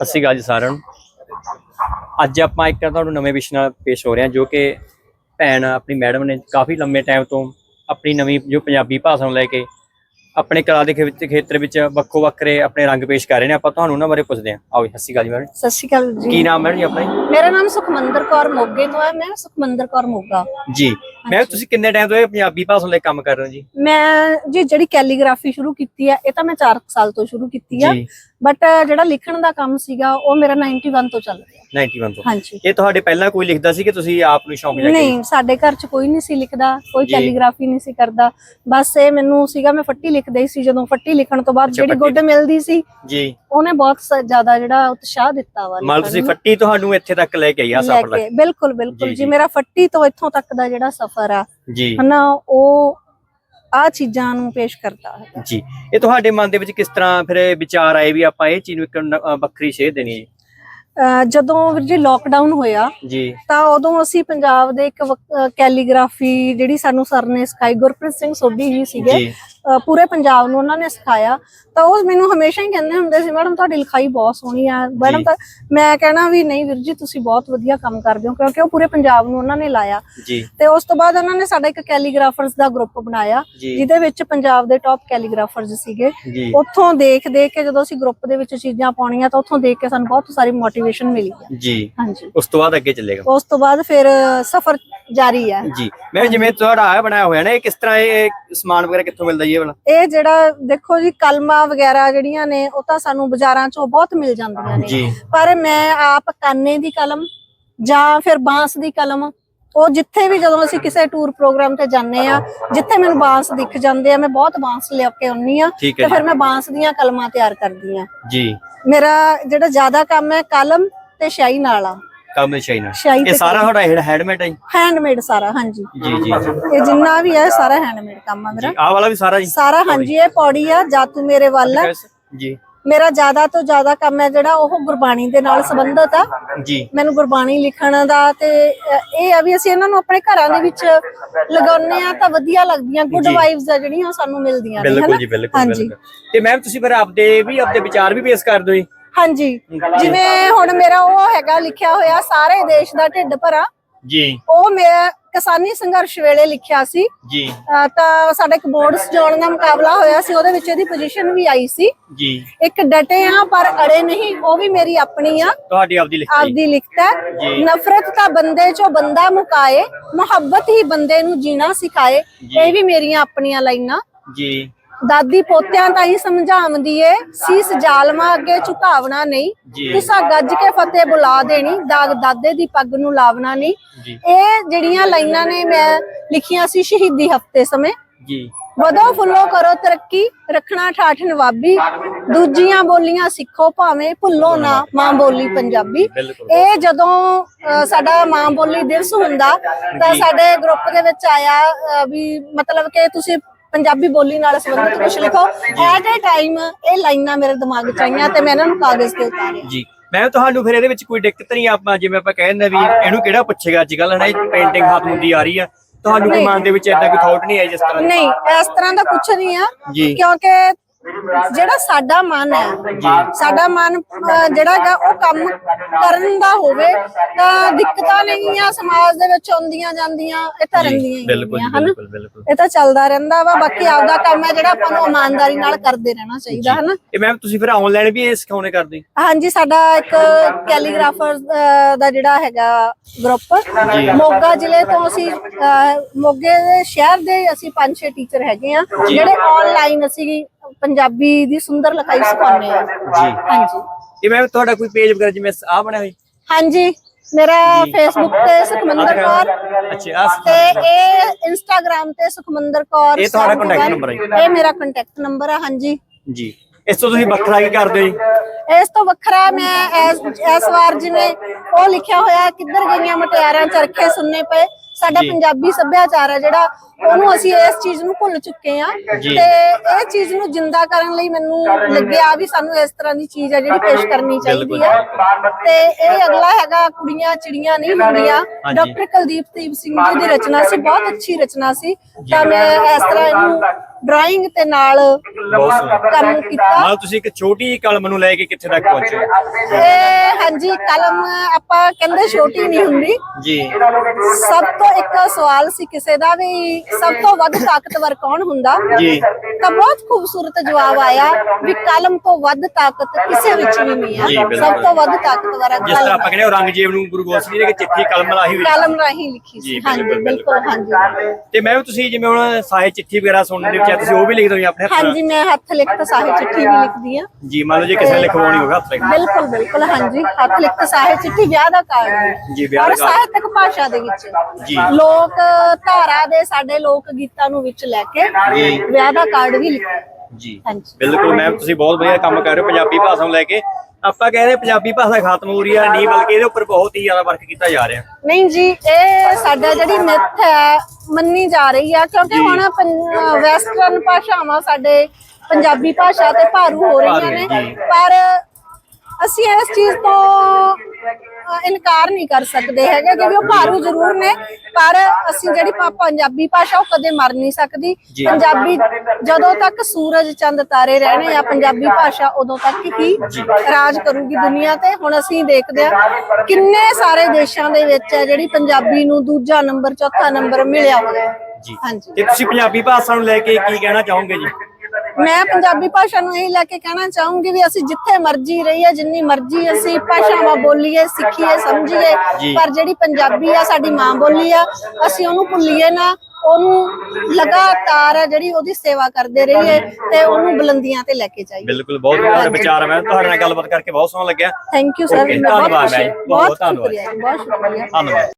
ਸਤਿ ਸ਼੍ਰੀ ਅਕਾਲ ਜੀ ਸਾਰਿਆਂ ਨੂੰ। ਅੱਜ ਆਪਾਂ ਇੱਕ ਤੁਹਾਨੂੰ ਨਵੇਂ ਵਿਸ਼ੇ ਨਾਲ ਪੇਸ਼ ਹੋ ਰਹੇ ਹਾਂ ਜੋ ਕਿ ਭੈਣ ਆਪਣੀ ਮੈਡਮ ਨੇ ਕਾਫੀ ਲੰਮੇ ਟਾਈਮ ਤੋਂ ਆਪਣੀ ਨਵੀਂ ਜੋ ਪੰਜਾਬੀ ਭਾਸ਼ਾ ਨੂੰ ਲੈ ਕੇ ਆਪਣੇ ਕਲਾ ਦੇ ਖੇਤਰ ਵਿੱਚ ਵੱਖੋ ਵੱਖਰੇ ਆਪਣੇ ਰੰਗ ਪੇਸ਼ ਕਰ ਰਹੇ ਨੇ। ਆਪਾਂ ਤੁਹਾਨੂੰ ਉਹਨਾਂ ਬਾਰੇ ਪੁੱਛਦੇ ਹਾਂ। ਆਓ ਜੀ, ਸਤਿ ਸ਼੍ਰੀ ਅਕਾਲ ਜੀ ਮੈਡਮ। ਸਤਿ ਸ਼੍ਰੀ ਅਕਾਲ ਕੀ ਜੀ ਨਾਮ ਮੈਡਮ ਜੀ ਆਪਣਾ? ਮੇਰਾ ਨਾਮ ਸੁਖਮੰਦਰ ਕੌਰ ਮੋਗੇ ਤੋਂ ਹੈ। ਮੈਂ ਸੁਖਮੰਦਰ ਕੌਰ ਮੋਗਾ। ਜੀ। ਮੈਂ ਤੁਸੀਂ ਕਿੰਨੇ ਟਾਈਮ ਤੋਂ ਇਹ ਪੰਜਾਬੀ ਭਾਸ਼ਾ ਨੂੰ ਲੈ ਕੇ ਕੰਮ ਕਰ ਰਹੇ ਹੋ ਜੀ? ਮੈਂ ਜੀ ਜਿਹੜੀ ਕੈਲੀਗ੍ਰਾਫੀ ਸ਼ੁਰੂ ਕੀਤੀ ਹੈ ਇਹ ਤਾਂ ਮੈਂ 4 ਸਾਲ ਤੋਂ ਸ਼ੁਰੂ ਕੀਤੀ ਆ। ਜੀ। ਬਟ ਜਿਹੜਾ ਲਿਖਣ ਦਾ ਕੰਮ ਸੀਗਾ ਉਹ ਮੇਰਾ 91 ਤੋਂ ਚੱਲ ਰਿਹਾ। 91 ਤੋਂ। ਹਾਂਜੀ। ਇਹ ਤੁਹਾਡੇ ਪਹਿਲਾਂ ਕੋਈ ਲਿਖਦਾ ਸੀ ਕਿ ਤੁਸੀਂ ਆਪ ਨੂੰ ਸ਼ੌਂਕ ਜਾ ਨਹੀਂ ਸਾਡੇ ਘਰ 'ਚ ਕੋਈ ਨਹੀਂ ਸੀ ਲਿਖਦਾ ਕੋਈ ਜੀ। ਕੈਲੀਗ੍ਰਾਫੀ ਨਹੀਂ ਸੀ ਕਰਦਾ। ਬਸ ਇਹ ਮੈਨੂੰ ਸੀਗਾ ਮੈਂ ਫੱਟੀ ਲਿਖਦਾ ਸੀ ਜਦੋਂ ਫੱਟੀ ਲਿਖਣ ਤੋਂ ਬਾਅਦ ਅੱਛਾ, ਜਿਹੜੀ ਫੱਟੀ। ਗੁੱਡ ਮਿਲਦੀ ਸੀ ਜੀ। ਉਹਨੇ ਬਹੁਤ ਸ- ਜ਼ਿਆਦਾ ਜਿਹੜਾ ਉਤਸ਼ਾਹ ਦਿੱਤਾ ਵਾ ਮੰਨ ਲਓ ਲਿਖਣ ਤੁਸੀਂ ਨੂੰ। ਫੱਟੀ ਤੁਹਾਨੂੰ ਇੱਥੇ ਤੱਕ ਲੈ ਕੇ ਆਈ ਆ ਲੈ ਸਫਰ ਕੇ ਬਿਲਕੁਲ ਬਿਲਕੁਲ। ਜੀ। ਮੇਰਾ ਫੱਟੀ ਤੋਂ ਇੱਥੋਂ ਤੱਕ ਦਾ ਜਿਹੜਾ ਸਫ਼ਰ ਆ ਜੀ। ਹਨਾ ਉਹ ਆ ਚੀਜ਼ਾਂ ਨੂੰ ਪੇਸ਼ ਕਰਦਾ ਹੈ। ਜੀ। ਇਹ ਤੁਹਾਡੇ ਮਨ ਦੇ ਵਿੱਚ ਕਿਸ ਤਰ੍ਹਾਂ ਫਿਰ ਵਿਚਾਰ ਆਏ ਵੀ ਆਪਾਂ ਇਹ ਚੀਜ਼ ਨੂੰ ਇੱਕ ਵੱਖਰੀ ਸ਼ੇਅ ਦੇਣੀ ਹੈ? ਜਦੋਂ ਵੀਰ ਜੀ ਲੋਕਡਾਊਨ ਹੋਇਆ ਜੀ। ਤਾਂ ਉਦੋਂ ਅਸੀਂ ਪੰਜਾਬ ਦੇ ਇੱਕ ਕੈਲੀਗ੍ਰਾਫੀ ਜਿਹੜੀ ਸਾਨੂੰ ਸਰ ਨੇ ਸਿਖਾਈ ਗੁਰਪ੍ਰੀਤ ਸਿੰਘ ਸੋਢੀ ਜੀ ਸੀਗੇ। ਪੂਰੇ ਪੰਜਾਬ ਨੂੰ ਉਹਨਾਂ ਨੇ ਸਿਖਾਇਆ। ਤਾਂ ਉਹ ਮੈਨੂੰ ਹਮੇਸ਼ਾ ਹੀ ਕਹਿੰਦੇ ਹੁੰਦੇ ਸੀ ਮੈਡਮ ਤੁਹਾਡੀ ਲਿਖਾਈ ਬਹੁਤ ਸੋਹਣੀ ਆ। ਮੈਡਮ। ਤਾਂ ਮੈਂ ਕਹਿਣਾ ਵੀ ਨਹੀਂ ਵੀਰ ਜੀ ਤੁਸੀਂ ਬਹੁਤ ਵਧੀਆ ਕੰਮ ਕਰਦੇ ਹੋ ਕਿਉਂਕਿ ਉਹ ਪੂਰੇ ਪੰਜਾਬ ਨੂੰ ਉਹਨਾਂ ਨੇ ਲਾਇਆ। ਤੇ ਉਸ ਤੋਂ ਬਾਅਦ ਉਹਨਾਂ ਨੇ ਸਾਡਾ ਇੱਕ ਕੈਲੀਗ੍ਰਾਫਰਸ ਦਾ ਗਰੁੱਪ ਬਣਾਇਆ ਜਿਹਦੇ ਵਿੱਚ ਪੰਜਾਬ ਦੇ ਟੌਪ ਕੈਲੀਗ੍ਰਾਫਰਸ ਸੀਗੇ। ਉੱਥੋਂ ਦੇਖ ਦੇਖ ਕੇ ਜਦੋਂ ਅਸੀਂ ਗਰੁੱਪ ਦੇ ਵਿੱਚ ਚੀਜ਼ਾਂ ਪਾਉਣੀਆਂ ਤਾਂ ਉੱਥੋਂ ਦੇਖ ਕੇ ਸਾਨੂੰ ਬਹੁਤ ਸਾਰੀ ਮੋਟੀਵੇਸ਼ਨ ਮਿਲੀ ਜੀ। ਹਾਂਜੀ। ਉਸ ਤੋਂ ਬਾਅਦ ਅੱਗੇ ਚੱਲੇਗਾ। ਉਸ ਤੋਂ ਬਾਅਦ ਫਿਰ ਸਫ਼ਰ ਜਾਰੀ ਹੈ ਜੀ ਮੈਂ ਜਿਵੇਂ ਤੁਹਾਡਾ ਆ ਬਣਾਇਆ ਹੋਇਆ ਨਾ ਇਹ ਕਿਸ ਤਰ੍ਹਾਂ ਇਹ ਸਮਾਨ ਵਗੈਰਾ ਕਿੱਥੋਂ ਮਿਲਦਾ ਜੀ ਇਹ ਵਾਲਾ? ਇਹ ਜਿਹੜਾ ਦੇਖੋ ਜੀ ਕਲਮਾਂ ਵਗੈਰਾ ਜਿਹੜੀਆਂ ਨੇ ਉਹ ਤਾਂ ਸਾਨੂੰ ਬਾਜ਼ਾਰਾਂ 'ਚੋਂ ਬਹੁਤ ਮਿਲ ਜਾਂਦੀਆਂ ਨੇ। ਜੀ। ਪਰ ਮੈਂ ਆਪ ਕਾਨੇ ਦੀ ਕਲਮ ਜਾਂ ਫਿਰ ਬਾਂਸ ਦੀ ਕਲਮ ਉਹ ਜਿੱਥੇ ਵੀ ਜਦੋਂ ਅਸੀਂ ਕਿਸੇ ਟੂਰ ਪ੍ਰੋਗਰਾਮ ਤੇ ਜਾਂਦੇ ਆ ਜਿੱਥੇ ਮੈਨੂੰ ਬਾਂਸ ਦਿਖ ਜਾਂਦੇ ਆ ਮੈਂ ਬਹੁਤ ਬਾਂਸ ਲਿਆ ਕੇ ਆਉਣੀ ਆ ਠੀਕ ਤੇ ਫਿਰ ਮੈਂ ਬਾਂਸ ਦੀਆਂ ਕਲਮਾਂ ਤਿਆਰ ਕਰਦੀ ਆ। ਜੀ। ਮੇਰਾ ਜਿਹੜਾ ਜ਼ਿਆਦਾ ਕੰਮ ਹੈ ਕਲਮ ਤੇ ਸ਼ਾਈ ਨਾਲ ਆ। ਕੰਮ ਚਾਈਨਾ ਸ਼ਾਈ ਇਹ ਤੇ ਸਾਰਾ ਤੁਹਾਡਾ ਹੈਂਡਮੇਡ ਹੈ ਜੀ? ਹੈਂਡਮੇਡ ਸਾਰਾ ਹਾਂਜੀ। ਜੀ ਜੀ ਇਹ ਜਿੰਨਾ ਵੀ ਹੈ ਸਾਰਾ ਹੈਂਡਮੇਡ ਕੰਮ ਆ ਮੇਰਾ। ਆਹ ਵਾਲਾ ਵੀ ਸਾਰਾ ਜੀ? ਸਾਰਾ ਹਾਂਜੀ ਇਹ ਪੌੜੀ ਆ ਜਾ ਤੂੰ ਮੇਰੇ ਵੱਲ ਆ। ਜੀ। ਮੇਰਾ ਜ਼ਿਆਦਾ ਤੋਂ ਜ਼ਿਆਦਾ ਕੰਮ ਹੈ ਜਿਹੜਾ ਉਹ ਗੁਰਬਾਣੀ ਦੇ ਨਾਲ ਸੰਬੰਧਿਤ ਆ। ਜੀ। ਮੈਨੂੰ ਗੁਰਬਾਣੀ ਲਿਖਣ ਦਾ ਤੇ ਅ, ਇਹ ਆ ਵੀ ਅਸੀਂ ਇਹਨਾਂ ਨੂੰ ਆਪਣੇ ਘਰਾਂ ਦੇ ਵਿੱਚ ਲਗਾਉਂਦੇ ਆ ਤਾਂ ਵਧੀਆ ਲੱਗਦੀਆਂ। ਗੁੱਡ ਜੀ। ਵਾਈਬਸ ਆ ਜਿਹੜੀਆਂ ਉਹ ਸਾਨੂੰ ਮਿਲਦੀਆਂ ਨੇ ਬਿਲਕੁਲ ਹਨਾ? ਜੀ ਬਿਲਕੁਲ ਹਾਂਜੀ। ਬਿਲਕੁਲ। ਤੇ ਮੈਮ ਤੁਸੀਂ ਫਿਰ ਆਪਦੇ ਵੀ ਆਪਦੇ ਵਿਚਾਰ ਵੀ ਪੇਸ਼ ਕਰ ਦਿਓ ਜੀ। ਹਾਂਜੀ। ਜਿਵੇਂ ਹੁਣ ਮੇਰਾ ਉਹ ਹੈਗਾ ਲਿਖਿਆ ਹੋਇਆ ਸਾਰੇ ਦੇਸ਼ ਦਾ ਢਿੱਡ ਭਰਾ। ਜੀ। ਉਹ ਮੈਂ ਕਿਸਾਨੀ ਸੰਘਰਸ਼ ਵੇਲੇ ਲਿਖਿਆ ਸੀ। ਜੀ। ਤਾਂ ਸਾਡਾ ਇੱਕ ਬੋਰਡ ਸਜਾਉਣ ਦਾ ਮੁਕਾਬਲਾ ਹੋਇਆ ਸੀ ਉਹਦੇ ਵਿੱਚ ਇਹਦੀ ਪੋਜੀਸ਼ਨ ਵੀ ਆਈ ਸੀ। ਜੀ। ਇੱਕ ਡਟੇ ਆ ਪਰ ਅੜੇ ਨਹੀਂ ਉਹ ਵੀ ਮੇਰੀ ਆਪਣੀ ਆ। ਤੁਹਾਡੀ ਆਪਦੀ ਲਿਖਤੀ। ਆਪਦੀ ਲਿਖਤ ਹੈ। ਨਫ਼ਰਤ ਤਾਂ ਬੰਦੇ ਚੋਂ ਬੰਦਾ ਮੁਕਾਏ ਮੁਹੱਬਤ ਹੀ ਬੰਦੇ ਨੂੰ ਜੀਣਾ ਸਿਖਾਏ। ਇਹ ਵੀ ਮੇਰੀਆਂ ਆਪਣੀਆਂ ਲਾਈਨਾਂ। ਜੀ। ਦਾਦੀ ਪੋਤਿਆਂ ਤਾਂ ਹੀ ਸਮਝਾਉਂਦੀ ਏ ਸੀਸ ਜ਼ਾਲਮਾਂ ਅੱਗੇ ਝੁਕਾਵਣਾ ਨਹੀਂ। ਤੁਸਾਂ ਗੱਜ ਕੇ ਫਤਿਹ ਬੁਲਾ ਦੇਣੀ ਦਾਗ ਦਾਦੇ ਦੀ ਪੱਗ ਨੂੰ ਲਾਵਣਾ ਨਹੀਂ। ਇਹ ਜਿਹੜੀਆਂ ਲਾਈਨਾਂ ਨੇ ਮੈਂ ਲਿਖੀਆਂ ਸੀ ਸ਼ਹੀਦੀ ਹਫ਼ਤੇ ਸਮੇਂ। ਜੀ। ਵਧੋ ਫੁੱਲੋ ਕਰੋ ਤਰੱਕੀ ਰੱਖਣਾ ਠਾਠ ਨਵਾਬੀ ਦੂਜੀਆਂ ਬੋਲੀਆਂ ਸਿੱਖੋ ਭਾਵੇਂ ਭੁੱਲੋ ਨਾ ਮਾਂ ਬੋਲੀ ਪੰਜਾਬੀ। ਇਹ ਜਦੋਂ ਸਾਡਾ ਮਾਂ ਬੋਲੀ ਦਿਵਸ ਹੁੰਦਾ ਤਾਂ ਸਾਡੇ ਗਰੁੱਪ ਦੇ ਵਿੱਚ ਆਇਆ ਵੀ ਮਤਲਬ ਕਿ ਤੁਸੀਂ ਪੰਜਾਬੀ ਬੋਲੀ ਨਾਲ ਸੰਬੰਧਿਤ ਕੁਝ ਲਿਖੋ। ਐਟ ਅ ਟਾਈਮ ਇਹ ਲਾਈਨਾਂ ਮੇਰੇ ਦਿਮਾਗ 'ਚ ਆਈਆਂ ਤੇ ਮੈਂ ਇਹਨਾਂ ਨੂੰ ਕਾਗਜ਼ ਤੇ ਉਤਾਰਿਆ। ਜੀ ਮੈਂ ਤੁਹਾਨੂੰ ਫਿਰ ਇਹਦੇ ਵਿੱਚ ਕੋਈ ਦਿੱਕਤ ਨਹੀਂ ਆਪਾਂ ਜਿਵੇਂ ਆਪਾਂ ਕਹਿੰਦੇ ਵੀ ਇਹਨੂੰ ਕਿਹੜਾ ਪੁੱਛੇਗਾ ਅੱਜ ਕੱਲ ਹਨਾ ਪੇਂਟਿੰਗ ਹੱਥ ਹੁੰਦੀ ਆ ਰਹੀ ਆ। ਤੁਹਾਨੂੰ ਕੋਈ। ਮਨ ਦੇ ਵਿੱਚ ਏਦਾਂ ਕੋਈ ਥਾਟ ਨਹੀਂ ਆਈ ਜਿਸ ਤਰ੍ਹਾਂ ਨਹੀਂ ਇਸ ਤਰ੍ਹਾਂ ਦਾ ਕੁਝ ਨਹੀਂ ਆ ਕਿਉਂਕਿ ਜਿਹੜਾ ਸਾਡਾ ਮਨ ਹੈ ਸਾਡਾ ਮਨ ਜਿਹੜਾ ਹੈਗਾ ਉਹ ਕੰਮ ਕਰਨ ਦਾ ਹੋਵੇ ਤਾਂ ਦਿੱਕਤਾਂ ਨਹੀਂ ਆ ਸਮਾਜ ਦੇ ਵਿੱਚ ਆਉਂਦੀਆਂ ਜਾਂਦੀਆਂ ਇਹ ਤਾਂ ਰਹਿੰਦੀਆਂ ਹੀ ਹਨਾ? ਇਹ ਤਾਂ ਚੱਲਦਾ ਰਹਿੰਦਾ ਵਾ ਬਾਕੀ ਆਪਦਾ ਕੰਮ ਹੈ ਜਿਹੜਾ ਆਪਾਂ ਨੂੰ ਇਮਾਨਦਾਰੀ ਨਾਲ ਕਰਦੇ ਰਹਿਣਾ ਚਾਹੀਦਾ ਹਨਾ? ਇਹ ਮੈਮ ਤੁਸੀਂ ਫਿਰ ਆਨਲਾਈਨ ਵੀ ਇਹ ਸਿਖਾਉਣੇ ਕਰਦੇ? ਹਾਂਜੀ ਸਾਡਾ ਇੱਕ ਕੈਲੀਗ੍ਰਾਫਰ ਦਾ ਜਿਹੜਾ ਹੈਗਾ ਗਰੁੱਪ ਮੋਗਾ ਜ਼ਿਲ੍ਹੇ ਤੋਂ ਅਸੀਂ ਮੋਗੇ ਦੇ ਸ਼ਹਿਰ ਦੇ ਅਸੀਂ ਪੰਜ ਛੇ ਟੀਚਰ ਹੈਗੇ ਆ ਜਿਹੜੇ ਆਨਲਾਈਨ ਅਸੀਂ ਪੰਜਾਬੀ ਦੀ ਸੁੰਦਰ ਲਿਖਾਈ ਸਿਖਾਉਂਦੇ ਆ। ਜੀ। ਹਾਂਜੀ। ਇਹ ਮੈਮ ਤੁਹਾਡਾ ਕੋਈ ਪੇਜ ਵਗੈਰਾ ਜਿਵੇਂ ਆ ਬਣਿਆ ਹੋਈ ਹਾਂਜੀ। ਮੇਰਾ ਫੇਸਬੁੱਕ ਤੇ ਸੁਖਮੰਦਰ ਕੌਰ ਅੱਛਾ ਤੇ ਇਹ ਇੰਸਟਾਗ੍ਰam ਤੇ ਸੁਖਮੰਦਰ ਕੌਰ ਇਹ ਤੁਹਾਡਾ one, number ਹੈ ਇਹ ਮੇਰਾ ਕੰਟੈਕਟ ਨੰਬਰ ਹੈ ਹਾਂਜੀ। ਜੀ। ਇਸ ਤੋਂ ਤੁਸੀਂ ਵੱਖਰਾ ਕੀ ਕਰਦੇ ਹੋ ਇਸ ਤੋਂ ਵੱਖਰਾ ਮੈਂ ਇਸ ਵਾਰ ਜਿਵੇਂ ਉਹ ਲਿਖਿਆ ਹੋਇਆ ਕਿੱਧਰ ਗਈਆਂ ਮਟਿਆਰਾਂ ਚਰਖੇ ਸੁਣਨੇ ਪਏ। ਸਾਡਾ। ਪੰਜਾਬੀ ਸੱਭਿਆਚਾਰ ਹੈ ਜਿਹੜਾ ਉਹਨੂੰ ਅਸੀਂ ਇਸ ਚੀਜ਼ ਨੂੰ ਭੁੱਲ ਚੁੱਕੇ ਆ। ਤੇ ਇਹ ਚੀਜ਼ ਨੂੰ ਜਿੰਦਾ ਕਰਨ ਲਈ ਮੈਨੂੰ ਲੱਗਿਆ ਵੀ ਸਾਨੂੰ ਇਸ ਤਰ੍ਹਾਂ ਦੀ ਚੀਜ਼ ਹੈ ਜਿਹੜੀ ਪੇਸ਼ ਕਰਨੀ ਚਾਹੀਦੀ ਹੈ ਤੇ ਇਹ ਅਗਲਾ ਹੈਗਾ ਕੁੜੀਆਂ ਚਿੜੀਆਂ ਨਹੀਂ ਹੁੰਦੀਆਂ। ਡਾਕਟਰ ਕੁਲਦੀਪ ਦੀਪ ਸਿੰਘ ਜੀ ਦੀ ਰਚਨਾ ਸੀ ਬਹੁਤ ਅੱਛੀ ਰਚਨਾ ਸੀ। ਤਾਂ ਮੈਂ ਇਸ ਤਰ੍ਹਾਂ ਇਹਨੂੰ ਡਰਾਇੰਗ ਤੇ ਨਾਲ ਕੰਮ ਕੀਤਾ। ਨਾਲ ਤੁਸੀਂ ਇੱਕ ਛੋਟੀ ਕਲਮ ਨੂੰ ਲੈ ਕੇ ਕਿੱਥੇ ਤੱਕ ਪਹੁੰਚੇ ਇਹ ਹਾਂਜੀ ਕਲਮ ਆਪਾਂ ਕਹਿੰਦੇ ਛੋਟੀ ਨਹੀਂ ਹੁੰਦੀ। ਜੀ। ਸਭ ਤੋਂ ਇੱਕ ਸਵਾਲ ਸੀ ਕਿਸੇ ਦਾ ਵੀ ਸਭ ਤੋਂ ਵੱਧ ਤਾਕਤਵਰ ਕੌਣ ਹੁੰਦਾ ਜੀ। ਤਾਂ ਬਹੁਤ ਖੂਬਸੂਰਤ ਜਵਾਬ ਆਇਆ ਵੀ ਕਲਮ ਤੋਂ ਵੱਧ ਤਾਕਤ ਕਿਸੇ ਵਿੱਚ ਵੀ ਨਹੀਂ ਜੀ, ਆ ਬਿਲਕੁਲ। ਸਭ ਤੋਂ ਵੱਧ ਤਾਕਤਵਰ ਹੈ ਜਿਸ ਤਰ੍ਹਾਂ ਆਪਾਂ ਕਲਮ ਕਹਿੰਦੇ ਔਰੰਗਜ਼ੇਬ ਨੂੰ ਗੁਰੂ ਗੋਬਿੰਦ ਸਿੰਘ ਜੀ ਨੇ ਕਿ ਚਿੱਠੀ ਕਲਮ ਲਾਹੀ ਹੋਈ ਕਲਮ ਰਾਹੀਂ ਲਿਖੀ ਜੀ, ਸੀ ਹਾਂਜੀ ਬਿਲਕੁਲ, ਬਿਲਕੁਲ ਹਾਂਜੀ ਤੇ ਮੈਂ ਤੁਸੀਂ ਜਿਵੇਂ ਹੁਣ ਸਾਹਿਤ ਚਿੱਠੀ ਵਗੈਰਾ ਸੁਣਨ ਦੇ ਵਿੱਚ ਆ, ਤੁਸੀਂ ਉਹ ਵੀ ਲਿਖ ਦਿਓ ਆਪਣੇ ਹੱਥ ਨਾਲ? ਹਾਂਜੀ ਮੈਂ ਹੱਥ ਲਿਖਤ ਸਾਹਿਤ ਚਿੱਠੀ ਵੀ ਲਿਖਦੀ ਆ ਜੀ ਮੰਨ ਲਓ ਜੇ ਕਿਸੇ ਨੇ ਲਿਖਵਾਉਣੀ ਹੋਵੇ ਹੱਥ ਲਿਖ ਬਿਲਕੁਲ ਬਿਲਕੁਲ ਹਾਂਜੀ ਹੱਥ ਲਿਖਤ ਸਾਹਿਤ ਚਿੱਠੀ ਵਿਆਹ ਦਾ ਕਾਰਡ ਜੀ, ਵਿਆਹ ਔਰ ਦਾ ਕਾਰਡ। ਸਾਹਿਤਕ ਭਾਸ਼ਾ ਦੇ ਵਿੱਚ ਜੀ। ਲੋਕ ਧਾਰਾ ਦੇ ਸਾਡੇ ਲੋਕ ਗੀਤਾਂ ਨੂੰ ਵਿੱਚ ਲੈ ਕੇ। ਵਿਆਹ ਦਾ ਕਾਰਡ ਵੀ ਲਿਖਿਆ ਜੀ ਹਾਂਜੀ ਬਿਲਕੁਲ ਮੈਮ ਤੁਸੀਂ ਬਹੁਤ ਵਧੀਆ ਕੰਮ ਕਰ ਰਹੇ ਹੋ ਪੰਜਾਬੀ ਭਾਸ਼ਾ ਨੂੰ ਲੈ ਕੇ ਆਪਾਂ ਕਹਿੰਦੇ ਪੰਜਾਬੀ ਭਾਸ਼ਾ ਖਤਮ ਹੋ ਰਹੀ ਹੈ ਨਹੀਂ ਬਲਕਿ ਇਹਦੇ ਉੱਪਰ ਬਹੁਤ ਹੀ ਜ਼ਿਆਦਾ ਵਰਕ ਕੀਤਾ ਜਾ ਰਿਹਾ ਨਹੀਂ ਜੀ ਇਹ ਸਾਡਾ ਜਿਹੜੀ ਮਿੱਥ ਹੈ ਮੰਨੀ ਜਾ ਰਹੀ ਆ ਕਿਉਂਕਿ। ਹੁਣ ਵੈਸਟਰਨ ਭਾਸ਼ਾਵਾਂ ਸਾਡੇ ਪੰਜਾਬੀ ਭਾਸ਼ਾ ਤੇ ਭਾਰੂ ਹੋ ਰਹੀਆਂ ਨੇ। ਪਰ ਅਸੀਂ ਇਸ ਚੀਜ਼ ਤੋਂ ਇਨਕਾਰ ਨਹੀਂ ਕਰ ਸਕਦੇ ਹੈਗੇ ਕਿ ਵੀ ਉਹ ਭਾਰੂ ਜ਼ਰੂਰ ਨੇ ਪਰ ਅਸੀਂ ਜਿਹੜੀ ਪਾ- ਪੰਜਾਬੀ ਭਾਸ਼ਾ ਉਹ ਕਦੇ ਮਰ ਨਹੀਂ ਸਕਦੀ। ਜੀ। ਪੰਜਾਬੀ ਜਦੋਂ ਤੱਕ ਸੂਰਜ ਚੰਦ ਤਾਰੇ ਰਹਿਣੇ ਆ ਪੰਜਾਬੀ ਭਾਸ਼ਾ ਉਦੋਂ ਤੱਕ ਹੀ ਰਾਜ ਕਰੂਗੀ ਦੁਨੀਆ ਤੇ। ਹੁਣ ਅਸੀਂ ਦੇਖਦੇ ਆ ਕਿੰਨੇ ਸਾਰੇ ਦੇਸ਼ਾਂ ਦੇ ਵਿੱਚ ਹੈ ਜਿਹੜੀ ਪੰਜਾਬੀ ਨੂੰ ਦੂਜਾ ਨੰਬਰ ਚੌਥਾ ਨੰਬਰ ਮਿਲਿਆ ਹੋਇਆ ਜੀ। ਹਾਂਜੀ। ਤੇ ਤੁਸੀਂ ਪੰਜਾਬੀ ਭਾਸ਼ਾ ਨੂੰ ਲੈ ਕੇ ਕੀ ਕਹਿਣਾ ਚਾਹੋਗੇ ਜੀ? ਮੈਂ ਪੰਜਾਬੀ ਭਾਸ਼ਾ ਨੂੰ ਇਹ ਲੈ ਕੇ ਕਹਿਣਾ ਚਾਹੂੰਗੀ ਵੀ ਅਸੀਂ ਜਿੱਥੇ ਮਰਜ਼ੀ ਰਹੀਏ ਜਿੰਨੀ ਮਰਜ਼ੀ ਅਸੀਂ ਭਾਸ਼ਾਵਾਂ ਬੋਲੀਏ ਸਿੱਖੀਏ ਸਮਝੀਏ। ਪਰ ਜਿਹੜੀ ਪੰਜਾਬੀ ਆ ਸਾਡੀ ਮਾਂ ਬੋਲੀ ਆ ਅਸੀਂ ਉਹਨੂੰ ਭੁੱਲੀਏ ਨਾ ਉਹਨੂੰ ਲਗਾਤਾਰ ਆ ਜਿਹੜੀ ਉਹਦੀ ਸੇਵਾ ਕਰਦੇ ਰਹੀਏ ਤੇ ਉਹਨੂੰ ਬੁਲੰਦੀਆਂ ਤੇ ਲੈ ਕੇ ਜਾਈਏ। ਬਿਲਕੁਲ ਬਹੁਤ ਵਧੀਆ ਵਿਚਾਰ ਹੈ ਮੈਂ ਤੁਹਾਡੇ ਨਾਲ ਗੱਲਬਾਤ ਕਰਕੇ ਬਹੁਤ ਸੋਹਣਾ ਲੱਗਿਆ। Thank you sir. ਬਹੁਤ ਬਹੁਤ ਧੰਨਵਾਦ। ਸ਼ੁਕਰੀਆ ਬਹੁਤ ਸ਼ੁਕਰੀਆ। ਧੰਨਵਾਦ।